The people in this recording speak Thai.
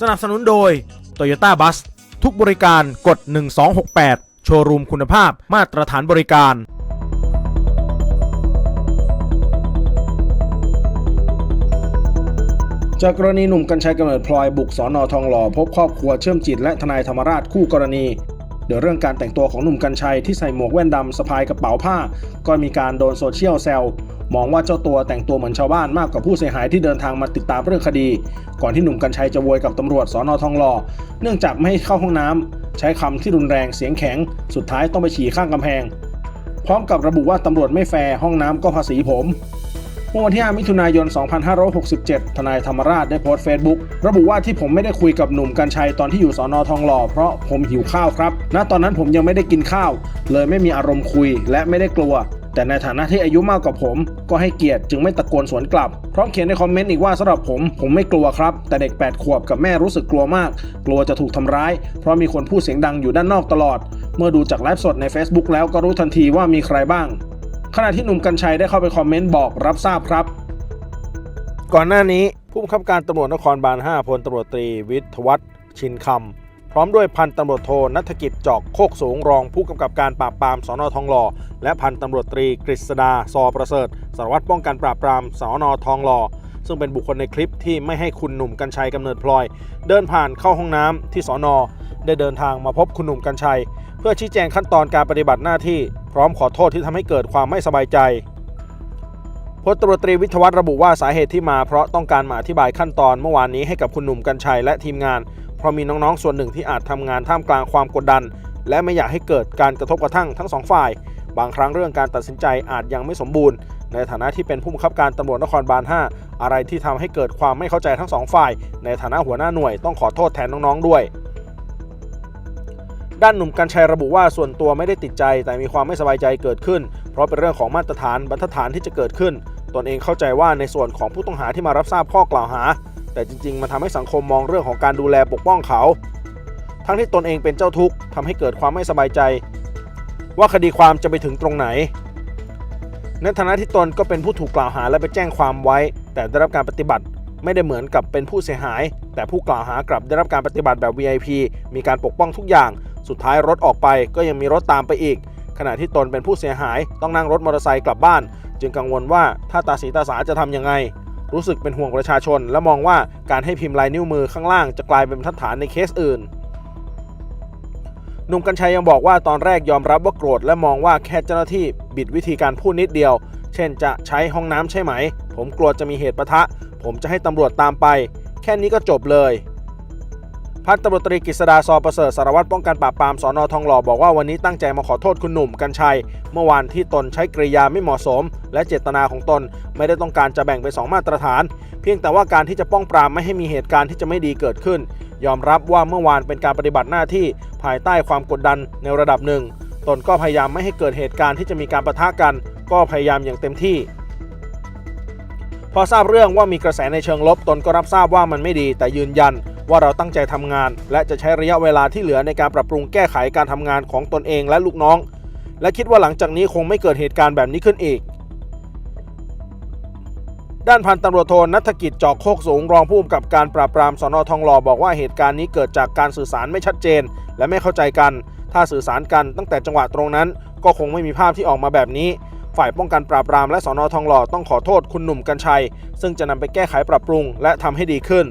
สนับสนุนโดย Toyota Bus ทุกบริการกด 1268 โชว์รูมคุณภาพมาตรฐานบริการ จากกรณีหนุ่มกัญชัยกำเนิดพลอยบุกสอนอทองหล่อพบครอบครัวเชื่อมจิตและทนายธรรมราชคู่กรณีเดี๋ยวเรื่องการแต่งตัวของหนุ่มกัญชัยที่ใส่หมวกแว่นดำสะพายกระเป๋าผ้า ก็มีการโดนโซเชียลแซว มองว่าเจ้าตัวแต่งตัวเหมือนชาวบ้านมากกว่าผู้เสียหายที่เดินทางมาติดตามเรื่องคดี ก่อนที่หนุ่มกัญชัยจะโวยกับตำรวจสอนอทองหล่อเนื่องจากไม่ให้เข้าห้องน้ำใช้คำที่รุนแรงเสียงแข็ง สุดท้ายต้องไปฉี่ข้างกำแพง พร้อมกับระบุว่าตำรวจไม่แฟร์ห้องน้ำก็ภาษีผมเมื่อวันที่ 5 มิถุนายน 2567 ทนายธรรมราชได้โพสต์เฟซบุ๊กระบุว่าที่ผมไม่ได้คุยกับหนุ่มกัญชัยตอนที่อยู่สอนอทองหล่อเพราะผมหิวข้าวครับ ณ ตอนนั้นผมยังไม่ได้กินข้าว เลยไม่มีอารมณ์คุยและไม่ได้กลัว แต่ในฐานะที่อายุมากกว่าผม ก็ให้เกียรติจึงไม่ตะโกนสวนกลับ พร้อมเขียนในคอมเมนต์อีกว่าสำหรับผม ผมไม่กลัวครับ แต่เด็ก 8 ขวบกับแม่รู้สึกกลัวมาก กลัวจะถูกทำร้าย เพราะมีคนพูดเสียงดังอยู่ด้านนอกตลอด เมื่อดูจากไลฟ์สดใน Facebook แล้วก็รู้ทันทีว่ามีใครบ้าง ขณะที่หนุ่มกัญชัยได้เข้าไปคอมเมนต์บอกรับทราบครับ ก่อนหน้านี้ผู้บังคับการตำรวจนครบาล 5พลตำรวจตรีวิทยวัฒน์ชินคำ ร้อมด้วยพันตำรวจโทนัฐกิจจอกโคกสูงรองผู้กำกับการปราบปรามสอนอทองหล่อและพันตำรวจตรีกฤษดาซอประเสริฐสารวัตรป้องกันปราบปรามสอนอทองหล่อซึ่งเป็นบุคคลในคลิปที่ไม่ให้คุณหนุ่มกัญชัยกำเนิดพลอย เดินผ่านเข้าห้องน้ำที่สอนอได้เดินทางมาพบคุณหนุ่มกัญชัย เพื่อชี้แจงขั้นตอนการปฏิบัติหน้าที่ พร้อมขอโทษที่ทำให้เกิดความไม่สบายใจพลตรวจตรีวิทวัฒน์ระบุว่าสาเหตุที่มาเพราะต้องการมาอธิบายขั้นตอนเมื่อวานนี้ให้กับคุณหนุ่มกัญชัยและทีมงาน เพราะมีน้องๆส่วนหนึ่งที่อาจทำงานท่ามกลางความกดดัน และไม่อยากให้เกิดการกระทบกระทั่งทั้งสองฝ่าย บางครั้งเรื่องการตัดสินใจอาจยังไม่สมบูรณ์ ในฐานะที่เป็นผู้บังคับการตำรวจนครบาล 5 อะไรที่ทำให้เกิดความไม่เข้าใจทั้งสองฝ่าย ในฐานะหัวหน้าหน่วยต้องขอโทษแทนน้องๆด้วยด้านหนุ่มกัญชัยระบุว่าส่วนตัวไม่ได้ติดใจ แต่มีความไม่สบายใจเกิดขึ้น เพราะเป็นเรื่องของมาตรฐานบรรทัดฐานที่จะเกิดขึ้น ตนเองเข้าใจว่าในส่วนของผู้ต้องหาที่มารับทราบข้อกล่าวหา แต่จริง ๆ มันทำให้สังคมมองเรื่องของการดูแลปกป้องเขา ทั้งที่ตนเองเป็นเจ้าทุกข์ทำให้เกิดความไม่สบายใจ ว่าคดีความจะไปถึงตรงไหนในฐานะที่ตนก็เป็นผู้ถูกกล่าวหาและไปแจ้งความไว้ แต่ได้รับการปฏิบัติไม่ได้เหมือนกับเป็นผู้เสียหาย แต่ผู้กล่าวหากลับได้รับการปฏิบัติแบบ VIP มีการปกป้องทุกอย่าง สุดท้ายรถออกไปก็ยังมีรถตามไปอีก ขณะที่ตนเป็นผู้เสียหาย ต้องนั่งรถมอเตอร์ไซค์กลับบ้าน จึงกังวลว่าถ้าตาสีตาสาจะทำยังไง รู้สึกเป็นห่วงประชาชน และมองว่าการให้พิมพ์ลายนิ้วมือข้างล่างจะกลายเป็นบรรทัดฐานในเคสอื่นหนุ่มกัญชัยยังบอกว่าตอนแรกยอมรับว่าโกรธและมองว่าแค่เจ้าหน้าที่บิดวิธีการพูดนิดเดียว เช่นจะใช้ห้องน้ำใช่ไหม ผมกลัวจะมีเหตุปะทะ ผมจะให้ตำรวจตามไป แค่นี้ก็จบเลย พันตำรวจตรีกฤษดาซอประเสริฐสารวัตรป้องกันปราบปรามสอนอทองหล่อบอกว่าวันนี้ตั้งใจมาขอโทษคุณหนุ่มกัญชัย เมื่อวานที่ตนใช้กริยาไม่เหมาะสม และเจตนาของตนไม่ได้ต้องการจะแบ่งเป็นสองมาตรฐาน เพียงแต่ว่าการที่จะป้องปรามไม่ให้มีเหตุการณ์ที่จะไม่ดีเกิดขึ้น ยอมรับว่าเมื่อวานเป็นการปฏิบัติหน้าที่ภายใต้ความกดดันในระดับหนึ่ง ตนก็พยายามไม่ให้เกิดเหตุการณ์ที่จะมีการปะทะกัน ก็พยายามอย่างเต็มที่พอทราบเรื่องว่ามีกระแสในเชิงลบตนก็รับทราบว่ามันไม่ดีแต่ยืนยัน ว่าเราตั้งใจทำงาน และจะใช้ระยะเวลาที่เหลือในการปรับปรุงแก้ไขการทำงานของตนเองและลูกน้อง และคิดว่าหลังจากนี้คงไม่เกิดเหตุการณ์แบบนี้ขึ้นอีก ด้านพันตำรวจโทนัฐกิจจอกโคกสูงรองผู้กำกับการปราบปรามสนทองหล่อบอกว่าเหตุการณ์นี้เกิดจากการสื่อสารไม่ชัดเจน และไม่เข้าใจกัน ถ้าสื่อสารกันตั้งแต่จังหวะตรงนั้น ก็คงไม่มีภาพที่ออกมาแบบนี้ฝ่ายป้องกันปราบปรามและสนทองหล่อต้องขอโทษคุณหนุ่มกัญชัย ซึ่งจะนำไปแก้ไขปรับปรุงและทำให้ดีขึ้น